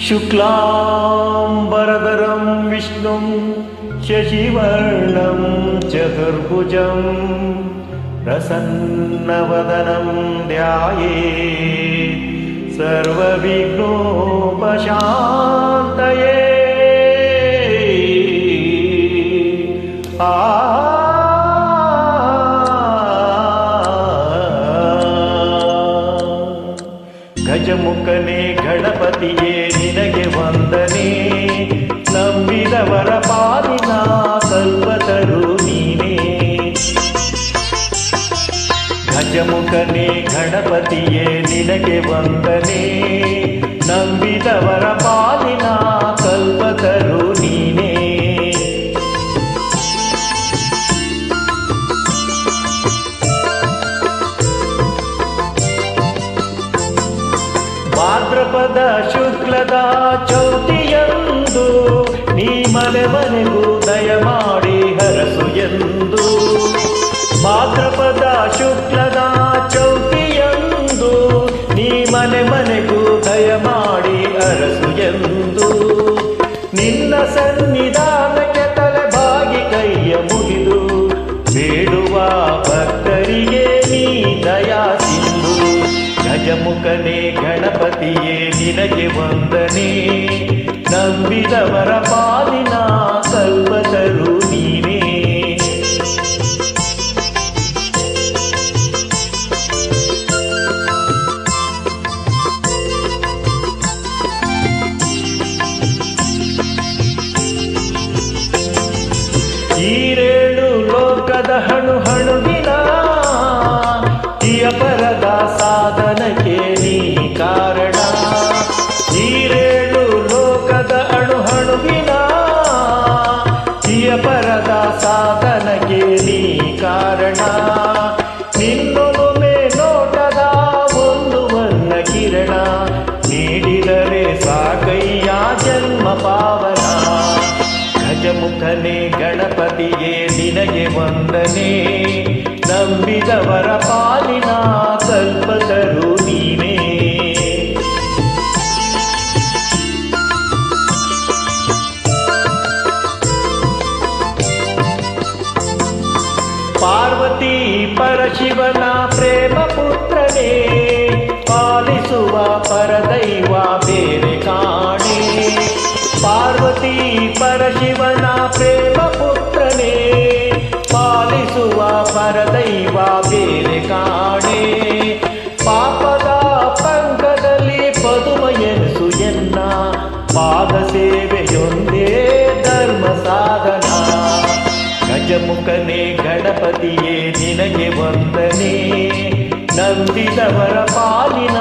शुक्लाम्बरधरं विष्णुं शशिवर्णं चतुर्भुजं प्रसन्नवदनं ध्याये सर्वविघ्नोपशान्तये। आ। गजमुकने गणपतिये ಗಜಮುಖನೇ ಗಣಪತಿಯೇ, ನಿನಗೆ ವಂದನೆ. ನಂಬಿದವರ ಪಾಲಿನ ಕಲ್ಪತರು ನೀನೇ. ಭಾದ್ರಪದ ಶುಕ್ಲದ ಚೌತಿಯಂದು, ನೀ ಮನೆ ಮನೆಗೂ ದಯ ಮಾಡಿ ಹರಸು ಎಂದು. ಭಾದ್ರಪದ ಶುಕ್ಲದ ಮನೆ ಮನೆಗೂ ದಯ ಮಾಡಿ ಅರಸು ಎಂದು. ನಿನ್ನ ಸನ್ನಿಧಾನಕ್ಕೆ ತಲೆ ಬಾಗಿ ಕೈಯ ಮುಗಿದು, ಬೇಡುವ ಭಕ್ತರಿಗೆ ನೀ ದಯಾ ಸಿಂಧು. ಗಜಮುಖನೇ ಗಣಪತಿಯೇ, ನಿನಗೆ ವಂದನೆ. ನಂಬಿದವರ ಪಾಲಿನ ಕಲ್ಪತರು ನೀನೇ. ನಿನಗೆ ವಂದನೆ ನಂಬಿದವರ ಪಾಲಿನ ಕಲ್ಪತರು ನೀನೇ ಪಾರ್ವತಿ ಪರಶಿವನ ಪ್ರೇಮ ಪುತ್ರನೇ ಪಾಲಿಸುವ ಪರದೈವ ಬೇರೆ ಕಾಣೆ ಪಾರ್ವತಿ ಪರಶಿವನ ಪ್ರೇಮ ಪುತ್ರನೇ ಪಾದ ಸೇವೆಯೊಂದೇ ಧರ್ಮ ಸಾಧನ. ಗಜಮುಖನೇ ಗಣಪತಿಯೇ ನಿನಗೆ ವಂದನೆ. ನಂಬಿದವರ ಪಾಲಿನ